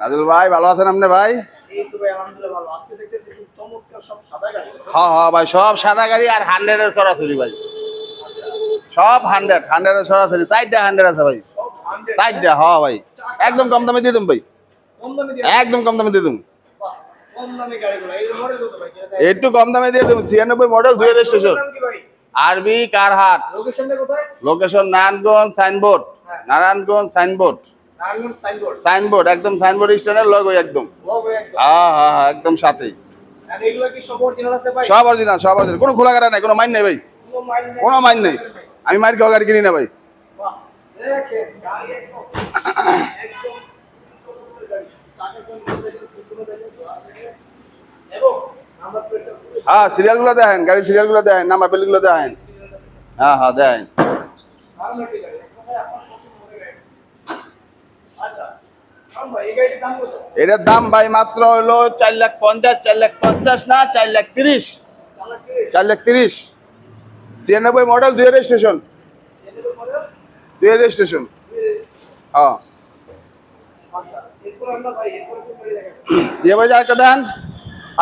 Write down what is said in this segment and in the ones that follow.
নাজুল ভাই ভালো আছেন আপনি ভাই? হ্যাঁ হ্যাঁ ভাই সব সাদা গাড়ি। আর হান্ড্রেডের সরাসরি ভাই। সব হান্ড্রেড হান্ড্রেডের সরাসরি সাইডটা হান্ড্রেড আছে ভাই। হ্যাঁ ভাই। একদম কম দামে দিয়ে দেবো ভাই। একদম কম দামে দিয়ে দেবো একটু কম দামে দিয়ে দেবো ছিয়ানব্বই মডেল দুই কি ভাই? আরবি কারহাট location Narayanganj signboard Narayanganj signboard signboard একদম সাইনবোর্ড স্ট্যান্ডের লগো একদম। একদম। হ্যাঁ হ্যাঁ হ্যাঁ একদম সাথেই। কি সব অরিজিনাল সব অরিজিনাল কোনো খোলা কাটা নাই কোনো মাইন নেই ভাই। কোনো মাইন নেই। আমি মাইর খাওয়া গাড়ি কিনি না ভাই। হ্যাঁ সিরিয়ালগুলো দেখেন গাড়ি সিরিয়ালগুলো দেখেন নাম্বার প্লেটগুলো দেখেন। হ্যাঁ হ্যাঁ দেখেন। এটার দাম ভাই মাত্র হলো চার লাখ পঞ্চাশ চার লাখ পঞ্চাশ না চার লাখ তিরিশ। চার লাখ তিরিশ। ছিয়ানব্বই মডেল দুই রেজিস্ট্রেশন দুই রেজিস্ট্রেশন হ্যাঁ। আচ্ছা আরেকটা দেন।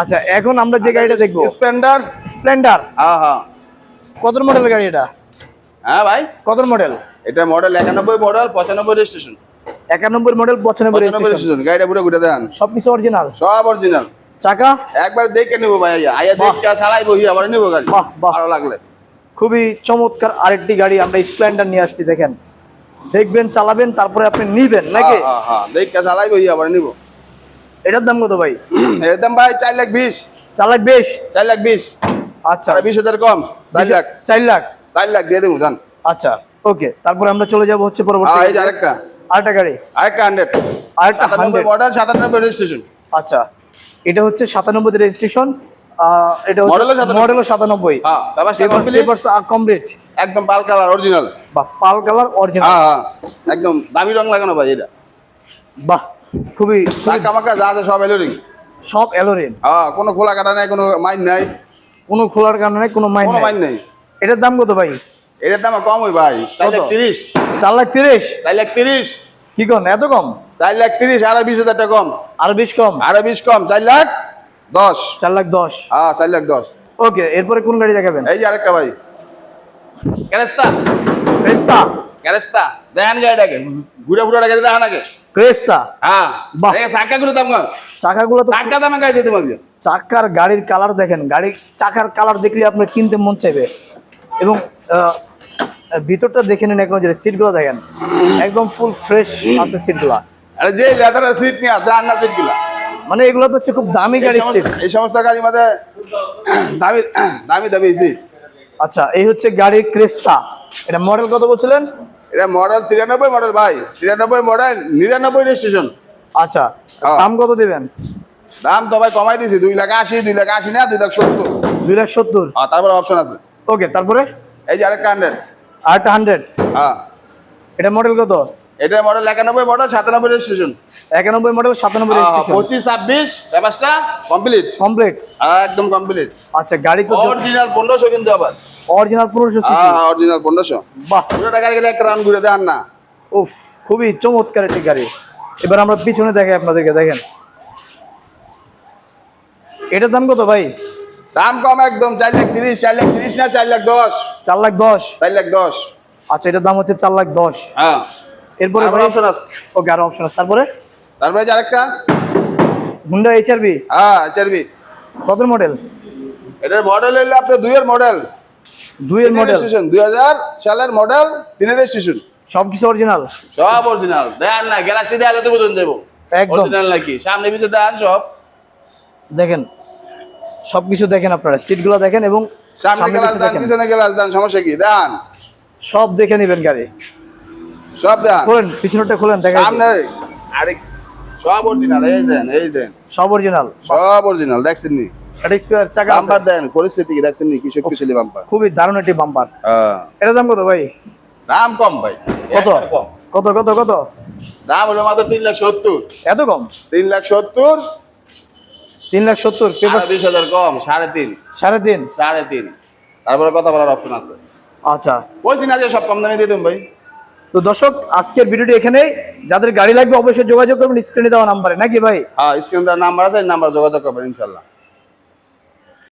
আচ্ছা এখন আমরা যে গাড়িটা দেখব। স্প্লেন্ডার স্প্লেন্ডার হ্যাঁ হ্যাঁ। কত মডেলের গাড়ি এটা? হ্যাঁ ভাই? কত মডেল এটা মডেল একানব্বই মডেল পঁচানব্বই রেজিস্ট্রেশন একানব্বই মডেল পঁচানব্বই রেজিস্ট্রেশন গাড়িটা পুরো ঘুরে দেন সব কিছু অরিজিনাল সব অরিজিনাল চাকা? একবার দেখে নেব ভাই বাহ। দেখে চালাই বহি আবার নেব গাড়ি। বাহ, বাহ। ভালো লাগলে। খুবই চমৎকার আরেকটি গাড়ি আমরা স্প্লেন্ডার নিয়ে আসছি দেখেন। দেখবেন চালাবেন তারপরে আপনি নিবেন নাকি? হ্যাঁ হ্যাঁ। হ্যাঁ দেখে চালাই বহি আবার নিবো। এটার দাম কত ভাই? একদম ভাই চার লাখ বিশ। চার লাখ বেশ? চার লাখ বিশ। আচ্ছা। বিশ হাজার কম চার লাখ। চার লাখ। চার লাখ দিয়ে দেবো জান। আচ্ছা ওকে তারপরে আমরা চলে যাব হচ্ছে পরবর্তী এই যে আরেকটা। আরেকটা গাড়ি। আরেকটা হান্ড্রেড আরেকটা 100 মডেল সাতানব্বই রেজিস্ট্রেশন আচ্ছা এটা হচ্ছে সাতানব্বই রেজিস্ট্রেশন এটা Model ও হচ্ছে 97 মডেলও সাতানব্বই। হ্যাঁ কমপ্লিট একদম পাল কালার অরিজিনাল বা পাল কালার অরিজিনাল হ্যাঁ হ্যাঁ একদম দামি রং লাগানো ভাই এটা। বাহ খুবই টাকা যা আছে সব এলোরিং সব হ্যাঁ কোনো খোলা কাটা নাই কোনো মাইন নাই। কোনো খোলার কারণে নাই কোনো মাইন্ড কোনো মাইন নাই। এটার দাম কত ভাই? এটার দাম কম ওই ভাই। চার লাখ তিরিশ। চার লাখ তিরিশ? চার লাখ তিরিশ। কি কন এত কম? চার লাখ তিরিশ আরও বিশ হাজার টাকা কম। আরও বিশ কম? আরও বিশ কম। চার লাখ দশ। চার লাখ দশ? হ্যাঁ চার লাখ দশ। ওকে এরপরে কোন গাড়ি দেখাবেন? এই যে আরেকটা ভাই। ক্যারেস্তা ক্রেস্তা? ক্যারেস্তা দেখেন গাড়িটাকে ঘুরে ঘুরে গাড়ি দেখেন আগে। ক্রেস্তা? হ্যাঁ। চাকাগুলো দাম কম চাকাগুলো তো চাকা দামে গাড়ি দিতে পারবে। চাকার গাড়ির কালার দেখেন। গাড়ি চাকার কালার দেখলে আপনার কিনতে মন চাইবে। এবং ভিতরটা দেখে নিন এক নজরে সিটগুলো দেখেন। একদম ফুল ফ্রেশ আছে সিটগুলো। আরে যে লেদারের সিট নিয়ে আছে আন্না সিটগুলা মানে এগুলো তো হচ্ছে খুব দামি গাড়ির সিট এই সমস্ত গাড়ির মধ্যে দামি দামি দামি সিট আচ্ছা এই হচ্ছে গাড়ির ক্রেস্তা। এটা মডেল কত বলছিলেন? এটা মডেল তিরানব্বই মডেল ভাই। তিরানব্বই মডেল নিরানব্বই রেজিস্ট্রেশন আচ্ছা হ্যাঁ। দাম কত দিবেন? দাম তো ভাই কমাই দিছি দুই লাখ আশি দুই লাখ আশি না দুই লাখ সত্তর। দুই লাখ সত্তর। আর তারপরে অপশন আছে। ওকে তারপরে? এই যে আরেকটা হান্ড্রেড আরেকটা হান্ড্রেড হ্যাঁ। এটা মডেল কত? এটা মডেল একানব্বই মডেল সাতানব্বই রেজিস্ট্রেশন একানব্বই মডেল সাতানব্বই হ্যাঁ, রেজিস্ট্রেশন পঁচিশ ছাব্বিশ ব্যাপারটা কমপ্লিট কমপ্লিট একদম কমপ্লিট আচ্ছা গাড়ি তো অরিজিনাল পনেরোশো কিন্তু আবার। অরিজিনাল পনেরোশো সিসি হ্যাঁ অরিজিনাল পনেরোশো। বাহ। পুরো টাকা গেলে একটা রান ঘুরে দেন না। উফ খুবই চমৎকার একটি গাড়ি। এবার আমরা পিছনে দেখাই আপনাদেরকে দেখেন। এটার দাম কত ভাই? দাম কম একদম চার লাখ তিরিশ চার লাখ তিরিশ না চার লাখ দশ? চার লাখ দশ? চার লাখ দশ। আচ্ছা এটার দাম হচ্ছে চার লাখ দশ। হ্যাঁ। এরপরে অপশন আছে। ওকে আরও অপশন আছে। তারপরে? তারপরে যে আরেকটা? হুন্ডা এইচআরবি হ্যাঁ চারবি কত মডেল এটার মডেল হইলে আপনার দুইয়ের মডেল দুইয়ের মডেল স্টেশন দুই হাজার সালের মডেল তিনের স্টেশন সব কিছু অরিজিনাল সব অরিজিনাল দেন না গ্যালাক্সি দিয়ে আলোতে বোঝন দেবো। একদম। অরিজিনাল নাকি? সামনে পিছিয়ে দেন সব। দেখেন সব কিছু দেখেন আপনারা সিটগুলো দেখেন এবং সামনে সামনে গ্লাস দেন পিছনে গ্লাস দেন সমস্যা কি? দেন। সব দেখে নেবেন গাড়ি। সব দেন। খোলেন পিছনটা খোলেন দেখেন সামনে আরে সব অরিজিনাল এই দেন এই দেন। সব অরিজিনাল সব অরিজিনাল দেখছেন নি এটা স্পেয়ার চাকা বাম্পার দেন পরিস্থিতি কি দেখছেন নি বাম্পার খুবই দারুণ একটি বাম্পার এটার দাম কত ভাই? দাম কম ভাই। কত? কত কত কত? দাম হলো মাত্র তিন লাখ সত্তর। এত কম? তিন লাখ সত্তর তিন লাখ সত্তর পেপার বিশ হাজার কম সাড়ে তিন। সাড়ে তিন? সাড়ে তিন। তারপরে কথা বলার অপশন আছে। আচ্ছা। বলছি না যে সব কম দামে দিয়ে দেবেন ভাই। তো দর্শক আজকের ভিডিওটি এখানেই। যাদের গাড়ি লাগবে অবশ্যই যোগাযোগ করবেন স্ক্রিনে দেওয়া নাম্বারে নাকি ভাই? হ্যাঁ স্ক্রিনে দেওয়া নাম্বার আছে নাম্বার যোগাযোগ করবেন ইনশাল্লাহ।